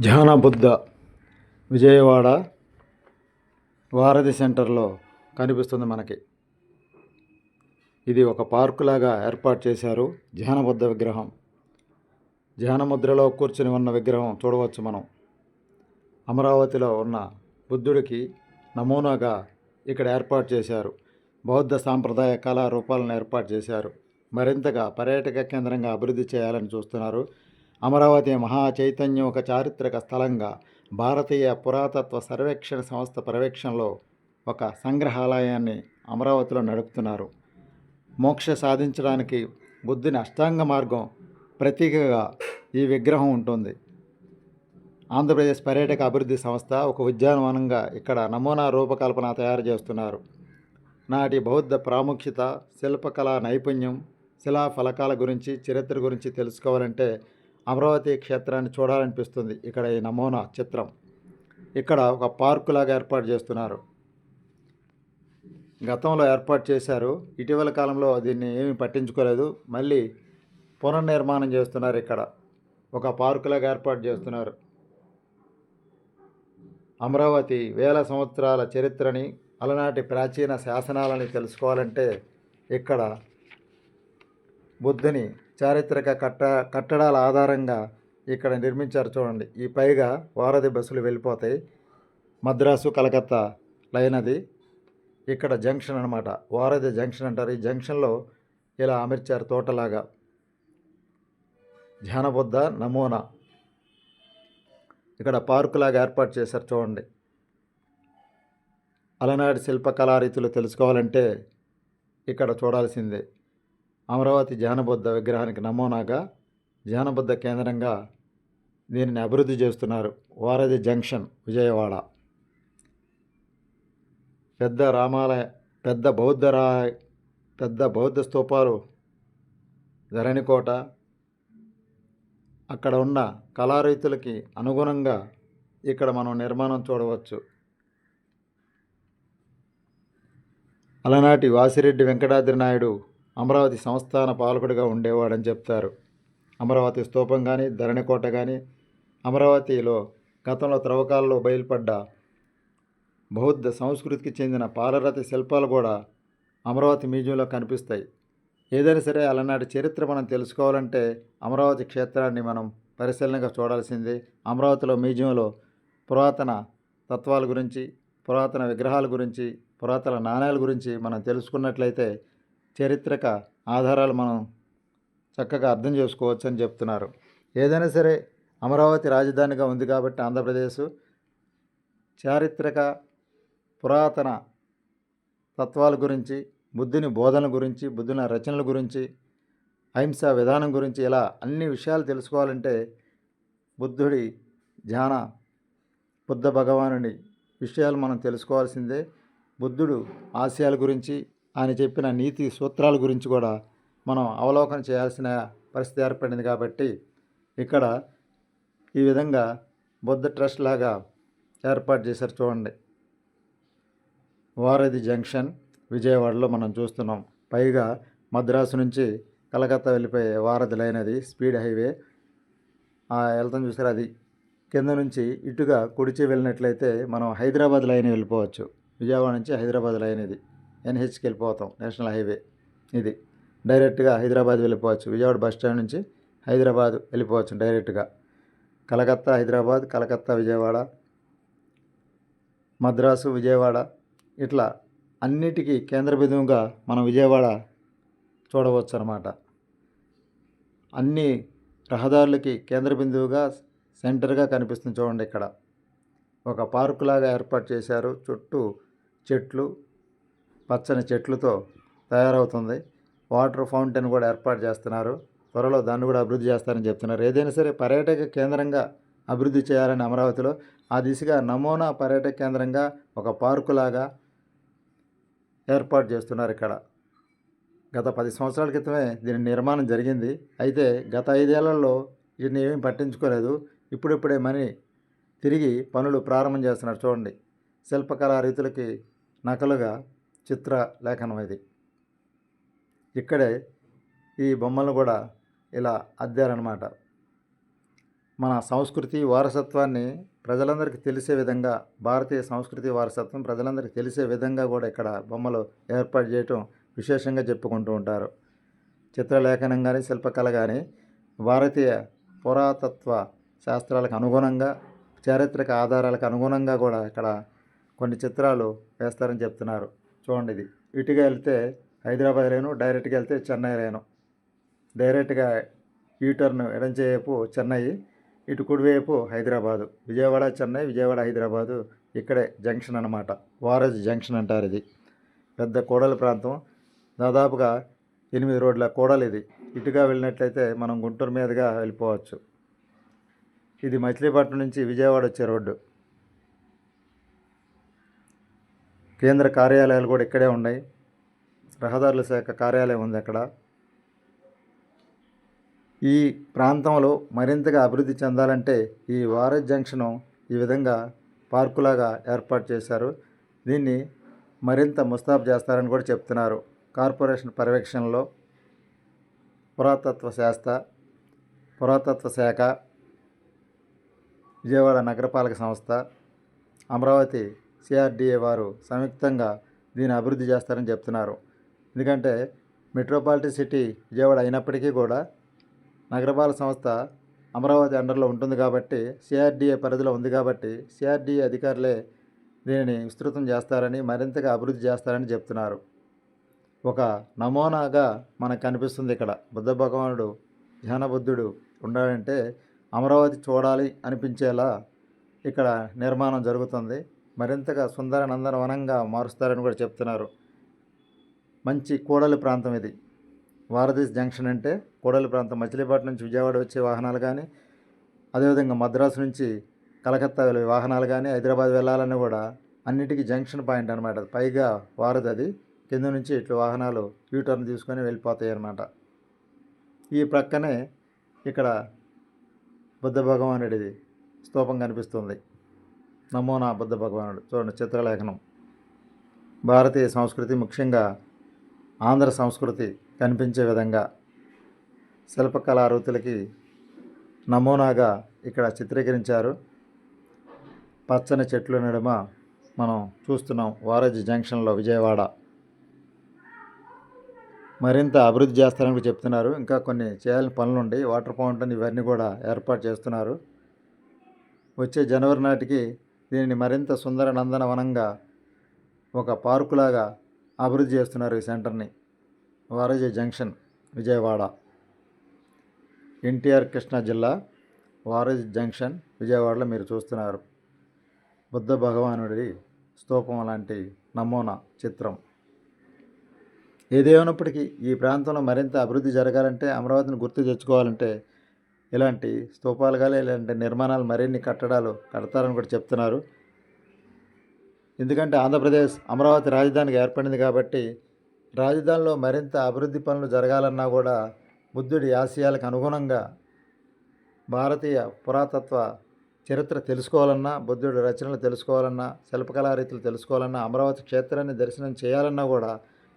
ధ్యానబుద్ధ విజయవాడ వారధి సెంటర్లో కనిపిస్తుంది మనకి. ఇది ఒక పార్కు లాగా ఏర్పాటు చేశారు ధ్యానబుద్ధ విగ్రహం. ధ్యానముద్రలో కూర్చుని ఉన్న విగ్రహం చూడవచ్చు మనం. అమరావతిలో ఉన్న బుద్ధుడికి నమూనాగా ఇక్కడ ఏర్పాటు చేశారు. బౌద్ధ సాంప్రదాయ కళారూపాలను ఏర్పాటు చేశారు. మరింతగా పర్యాటక కేంద్రంగా అభివృద్ధి చేయాలని చూస్తున్నారు. అమరావతి మహా చైతన్యం ఒక చారిత్రక స్థలంగా భారతీయ పురాతత్వ సర్వేక్షణ సంస్థ పర్యవేక్షణలో ఒక సంగ్రహాలయాన్ని అమరావతిలో నడుపుతున్నారు. మోక్ష సాధించడానికి బుద్ధుని అష్టాంగ మార్గం ప్రతీకగా ఈ విగ్రహం ఉంటుంది. ఆంధ్రప్రదేశ్ పర్యాటక అభివృద్ధి సంస్థ ఒక ఉద్యానవనంగా ఇక్కడ నమూనా రూపకల్పన తయారు చేస్తున్నారు. నాటి బౌద్ధ ప్రాముఖ్యత శిల్పకళా నైపుణ్యం శిలా ఫలకాల గురించి చరిత్ర గురించి తెలుసుకోవాలంటే అమరావతి క్షేత్రాన్ని చూడాలనిపిస్తుంది ఇక్కడ ఈ నమూనా చిత్రం. ఇక్కడ ఒక పార్కు లాగా ఏర్పాటు చేస్తున్నారు. గతంలో ఏర్పాటు చేశారు. ఇటీవల కాలంలో దీన్ని ఏమీ పట్టించుకోలేదు. మళ్ళీ పునర్నిర్మాణం చేస్తున్నారు ఇక్కడ. ఒక పార్కులాగా ఏర్పాటు చేస్తున్నారు. అమరావతి వేల సంవత్సరాల చరిత్రని అలనాటి ప్రాచీన శాసనాలని తెలుసుకోవాలంటే ఇక్కడ బుద్ధుని చారిత్రక కట్ట కట్టడాల ఆధారంగా ఇక్కడ నిర్మించారు చూడండి. ఈ పైగా వారధి బస్సులు వెళ్ళిపోతాయి. మద్రాసు కలకత్తా లైన్ అది. ఇక్కడ జంక్షన్ అనమాట వారధి జంక్షన్ అంటారు. ఈ జంక్షన్లో ఇలా అమర్చారు తోటలాగా. ధ్యానబుద్ధ నమూనా. ఇక్కడ పార్కులాగా ఏర్పాటు చేశారు చూడండి. అలనాటి శిల్పకళారీతులు తెలుసుకోవాలంటే ఇక్కడ చూడాల్సిందే. అమరావతి జానబుద్ధ విగ్రహానికి నమూనాగా జానబుద్ధ కేంద్రంగా దీనిని అభివృద్ధి చేస్తున్నారు వారధి జంక్షన్ విజయవాడ. పెద్ద రామాలయ పెద్ద బౌద్ధ రా పెద్ద బౌద్ధ స్తూపాలు ధరణికోట. అక్కడ ఉన్న కళారీతులకి అనుగుణంగా ఇక్కడ మనం నిర్మాణం చూడవచ్చు. అలనాటి వాసిరెడ్డి వెంకటాద్రి నాయుడు అమరావతి సంస్థాన పాలకుడిగా ఉండేవాడని చెప్తారు. అమరావతి స్తూపం కానీ ధరణికోట కానీ అమరావతిలో గతంలో త్రవ్వకాలలో బయలుపడ్డ బౌద్ధ సంస్కృతికి చెందిన పాలరతి శిల్పాలు కూడా అమరావతి మ్యూజియంలో కనిపిస్తాయి. ఏదైనా సరే అలనాటి చరిత్ర మనం తెలుసుకోవాలంటే అమరావతి క్షేత్రాన్ని మనం పరిశీలనగా చూడాల్సింది. అమరావతిలో మ్యూజియంలో పురాతన తత్వాల గురించి పురాతన విగ్రహాల గురించి పురాతన నాణ్యాల గురించి మనం తెలుసుకున్నట్లయితే చారిత్రక ఆధారాలు మనం చక్కగా అర్థం చేసుకోవచ్చు అని చెప్తున్నారు. ఏదైనా సరే అమరావతి రాజధానిగా ఉంది కాబట్టి ఆంధ్రప్రదేశ్ చారిత్రక పురాతన తత్వాల గురించి బుద్ధుని బోధన గురించి బుద్ధుని రచనల గురించి అహింస విధానం గురించి ఇలా అన్ని విషయాలు తెలుసుకోవాలంటే బుద్ధుడి ధ్యాన బుద్ధ భగవానుడి విషయాలు మనం తెలుసుకోవాల్సిందే. బుద్ధుడు ఆశయాల గురించి ఆయన చెప్పిన నీతి సూత్రాల గురించి కూడా మనం అవలోకనం చేయాల్సిన పరిస్థితి ఏర్పడింది కాబట్టి ఇక్కడ ఈ విధంగా బుద్ధ ట్రస్ట్ లాగా ఏర్పాటు చేశారు చూడండి. వారధి జంక్షన్ విజయవాడలో మనం చూస్తున్నాం. పైగా మద్రాసు నుంచి కలకత్తా వెళ్ళిపోయే వారధి లైన్ అది స్పీడ్ హైవే. వెళ్తాం చూసారు అది. కింద నుంచి ఇటుగా కుడిచి వెళ్ళినట్లయితే మనం హైదరాబాద్ లైన్ వెళ్ళిపోవచ్చు. విజయవాడ నుంచి హైదరాబాద్ లైన్ ఇది. ఎన్హెచ్కి వెళ్ళిపోతాం నేషనల్ హైవే ఇది. డైరెక్ట్గా హైదరాబాద్ వెళ్ళిపోవచ్చు. విజయవాడ బస్ స్టాండ్ నుంచి హైదరాబాద్ వెళ్ళిపోవచ్చు డైరెక్ట్గా. కలకత్తా హైదరాబాద్ కలకత్తా విజయవాడ మద్రాసు విజయవాడ ఇట్లా అన్నిటికీ కేంద్ర బిందువుగా మనం విజయవాడ చూడవచ్చు అన్నమాట అన్ని రహదారులకి కేంద్ర బిందువుగా సెంటర్గా కనిపిస్తుంది చూడండి ఇక్కడ. ఒక పార్కు లాగా ఏర్పాటు చేశారు. చుట్టూ చెట్లు పచ్చని చెట్లతో తయారవుతుంది. వాటర్ ఫౌంటైన్ కూడా ఏర్పాటు చేస్తున్నారు. త్వరలో దాన్ని కూడా అభివృద్ధి చేస్తారని చెప్తున్నారు. ఏదైనా సరే పర్యాటక కేంద్రంగా అభివృద్ధి చేయాలని అమరావతిలో ఆ దిశగా నమూనా పర్యాటక కేంద్రంగా ఒక పార్కు లాగా ఏర్పాటు చేస్తున్నారు ఇక్కడ. గత పది సంవత్సరాల క్రితమే దీని నిర్మాణం జరిగింది. అయితే గత ఐదేళ్ళలో దీన్ని ఏమీ పట్టించుకోలేదు. ఇప్పుడిప్పుడే మనీ తిరిగి పనులు ప్రారంభం చేస్తున్నారు. చూడండి. శిల్పకళా రీతులకి నకలుగా చిత్ర లేఖనం ఇది. ఇక్కడే ఈ బొమ్మలు కూడా ఇలా అద్దారనమాట మన సంస్కృతి వారసత్వాన్ని ప్రజలందరికీ తెలిసే విధంగా భారతీయ సంస్కృతి వారసత్వం ప్రజలందరికీ తెలిసే విధంగా కూడా ఇక్కడ బొమ్మలు ఏర్పాటు చేయటం విశేషంగా చెప్పుకుంటూ ఉంటారు. చిత్రలేఖనం కానీ శిల్పకళ కానీ భారతీయ పురాతత్వ శాస్త్రాలకు అనుగుణంగా చారిత్రక ఆధారాలకు అనుగుణంగా కూడా ఇక్కడ కొన్ని చిత్రాలు వేస్తారని చెప్తున్నారు. చూడండి ఇది. ఇటుగా వెళ్తే హైదరాబాద్ లేను డైరెక్ట్గా వెళ్తే చెన్నై లేను డైరెక్ట్గా యూటర్న్ ఎడంచేపు చెన్నై ఇటు కుడివైపు హైదరాబాదు. విజయవాడ చెన్నై విజయవాడ హైదరాబాదు. ఇక్కడే జంక్షన్ అన్నమాట. వారజ్ జంక్షన్ అంటారు ఇది. పెద్ద కోడల ప్రాంతం. దాదాపుగా ఎనిమిది రోడ్ల కోడలు ఇది. ఇటుగా వెళ్ళినట్లయితే మనం గుంటూరు మీదుగా వెళ్ళిపోవచ్చు. ఇది మచిలీపట్నం నుంచి విజయవాడ వచ్చే రోడ్డు. కేంద్ర కార్యాలయాలు కూడా ఇక్కడే ఉన్నాయి. రహదారుల శాఖ కార్యాలయం ఉంది అక్కడ. ఈ ప్రాంతంలో మరింతగా అభివృద్ధి చెందాలంటే ఈ వారజ్ జంక్షను ఈ విధంగా పార్కులాగా ఏర్పాటు చేశారు. దీన్ని మరింత ముస్తాబ్ చేస్తారని కూడా చెప్తున్నారు. కార్పొరేషన్ పర్యవేక్షణలో పురాతత్వ శాస్త్ర పురాతత్వ శాఖ విజయవాడ నగరపాలక సంస్థ అమరావతి సిఆర్డిఏ వారు సంయుక్తంగా దీన్ని అభివృద్ధి చేస్తారని చెప్తున్నారు. ఎందుకంటే మెట్రోపాలిటన్ సిటీ విజయవాడ అయినప్పటికీ కూడా నగరపాలక సంస్థ అమరావతి అండర్లో ఉంటుంది కాబట్టి సిఆర్డిఏ పరిధిలో ఉంది కాబట్టి సిఆర్డిఏ అధికారులే దీనిని విస్తృతం చేస్తారని మరింతగా అభివృద్ధి చేస్తారని చెప్తున్నారు. ఒక నమూనాగా మనకు కనిపిస్తుంది ఇక్కడ. బుద్ధ భగవానుడు ధ్యానబుద్ధుడు ఉండాలంటే అమరావతి చూడాలి అనిపించేలా ఇక్కడ నిర్మాణం జరుగుతుంది. మరింతగా సుందర నందనవనంగా మారుస్తారని కూడా చెప్తున్నారు. మంచి కూడలి ప్రాంతం ఇది. వారధీస్ జంక్షన్ అంటే కూడలి ప్రాంతం. మచిలీపట్నం నుంచి విజయవాడ వచ్చే వాహనాలు కానీ అదేవిధంగా మద్రాసు నుంచి కలకత్తా వెళ్ళే వాహనాలు కానీ హైదరాబాద్ వెళ్ళాలని కూడా అన్నిటికీ జంక్షన్ పాయింట్ అనమాట పైగా వారధి అది. కింద నుంచి ఇట్లా వాహనాలు యూటర్న్ తీసుకొని వెళ్ళిపోతాయి అన్నమాట. ఈ ప్రక్కనే ఇక్కడ బుద్ధ భగవానుడిది స్తూపం కనిపిస్తుంది. నమోనా బుద్ధ భగవానుడు. చూడండి చిత్రలేఖనం. భారతీయ సంస్కృతి ముఖ్యంగా ఆంధ్ర సంస్కృతి కనిపించే విధంగా శిల్పకళారూతులకి నమూనాగా ఇక్కడ చిత్రీకరించారు. పచ్చని చెట్ల నడుమ మనం చూస్తున్నాం వారజి జంక్షన్లో విజయవాడ. మరింత అభివృద్ధి చేస్తారని చెప్తున్నారు. ఇంకా కొన్ని చేయాలని పనులు ఉండి వాటర్ ఫౌంటైన్ ఇవన్నీ కూడా ఏర్పాటు చేస్తున్నారు. వచ్చే జనవరి నాటికి దీనిని మరింత సుందర నందనవనంగా ఒక పార్కులాగా అభివృద్ధి చేస్తున్నారు ఈ సెంటర్ని. వారజీ జంక్షన్ విజయవాడ. ఎన్టీఆర్ కృష్ణా జిల్లా వారజీ జంక్షన్ విజయవాడలో మీరు చూస్తున్నారు. బుద్ధ భగవానుడి స్తూపం లాంటి నమూనా చిత్రం. ఏదేమైనప్పటికీ ఈ ప్రాంతంలో మరింత అభివృద్ధి జరగాలంటే అమరావతిని గుర్తు తెచ్చుకోవాలంటే ఇలాంటి స్తూపాలు కానీ ఇలాంటి నిర్మాణాలు మరిన్ని కట్టడాలు కడతారని కూడా చెప్తున్నారు. ఎందుకంటే ఆంధ్రప్రదేశ్ అమరావతి రాజధానికి ఏర్పడింది కాబట్టి రాజధానిలో మరింత అభివృద్ధి పనులు జరగాలన్నా కూడా బుద్ధుడి ఆశయాలకు అనుగుణంగా భారతీయ పురాతత్వ చరిత్ర తెలుసుకోవాలన్నా బుద్ధుడి రచనలు తెలుసుకోవాలన్నా శిల్పకళా రీతులు తెలుసుకోవాలన్నా అమరావతి క్షేత్రాన్ని దర్శనం చేయాలన్నా కూడా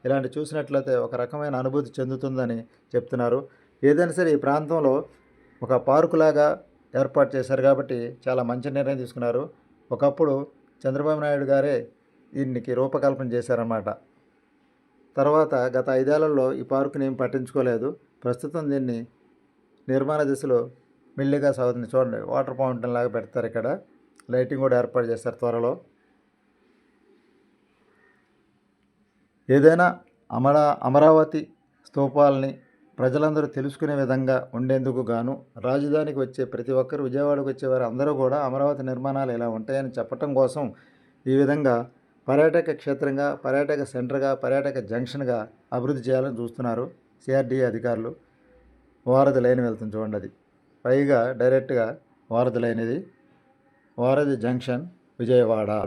ఇలాంటి చూసినట్లయితే ఒక రకమైన అనుభూతి చెందుతుందని చెప్తున్నారు. ఏదైనా సరే ఈ ప్రాంతంలో ఒక పార్కులాగా ఏర్పాటు చేశారు కాబట్టి చాలా మంచి నిర్ణయం తీసుకున్నారు. ఒకప్పుడు చంద్రబాబు నాయుడు గారే దీనికి రూపకల్పన చేశారన్నమాట. తర్వాత గత ఐదేళ్ళలో ఈ పార్కుని ఏం పట్టించుకోలేదు. ప్రస్తుతం దీన్ని నిర్మాణ దిశలో మెల్లిగా సాగుతుంది. చూడండి వాటర్ ఫౌంటైన్ లాగా పెడతారు ఇక్కడ. లైటింగ్ కూడా ఏర్పాటు చేస్తారు త్వరలో. ఏదైనా అమరా అమరావతి స్తూపాలని ప్రజలందరూ తెలుసుకునే విధంగా ఉండేందుకు గాను రాజధానికి వచ్చే ప్రతి ఒక్కరు విజయవాడకు వచ్చేవారు అందరూ కూడా అమరావతి నిర్మాణాలు ఇలా ఉంటాయని చెప్పటం కోసం ఈ విధంగా పర్యాటక క్షేత్రంగా పర్యాటక సెంటర్గా పర్యాటక జంక్షన్గా అభివృద్ధి చేయాలని చూస్తున్నారు సిఆర్డీఏ అధికారులు. వారధి లైన్ వెళ్తుంది చూడండి అది. పైగా డైరెక్ట్గా వారధి లైన్ ఇది. వారధి జంక్షన్ విజయవాడ.